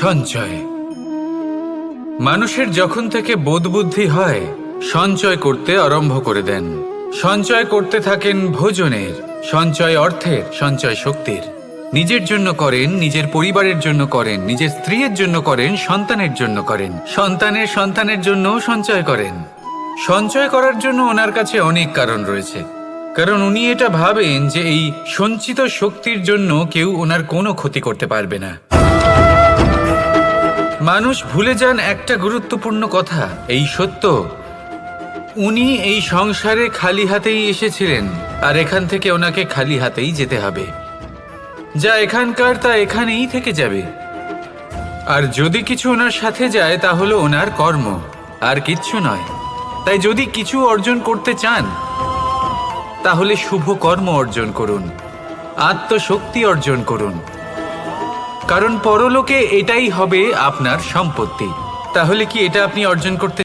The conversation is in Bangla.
সঞ্চয়। মানুষের যখন থেকে বোধবুদ্ধি হয়, সঞ্চয় করতে আরম্ভ করে দেন। সঞ্চয় করতে থাকেন ভোজনের, সঞ্চয় অর্থের, সঞ্চয় শক্তির। নিজের জন্য করেন, নিজের পরিবারের জন্য করেন, নিজের স্ত্রীর জন্য করেন, সন্তানের জন্য করেন। সন্তানের সন্তানের জন্যও সঞ্চয় করেন। সঞ্চয় করার জন্য ওনার কাছে অনেক কারণ রয়েছে। কারণ উনি এটা ভাবেন যে এই সঞ্চিত শক্তির জন্য কেউ ওনার কোনো ক্ষতি করতে পারবে না। মানুষ ভুলে যান একটা গুরুত্বপূর্ণ কথা। এই সত্য। উনি এই সংসারে খালি হাতেই এসেছিলেন, আর এখান থেকে ওনাকে খালি হাতেই যেতে হবে। যা এখানকার তা এখানেই থেকে যাবে। আর যদি কিছু ওনার সাথে যায়, তা হলো ওনার কর্ম, আর কিচ্ছু নয়। তাই যদি কিছু অর্জন করতে চান, তাহলে শুভ কর্ম অর্জন করুন, আত্মশক্তি অর্জন করুন। কারণ পরলোকে এটাই হবে আপনার সম্পত্তি। তাহলে কি এটা আপনি অর্জন করতে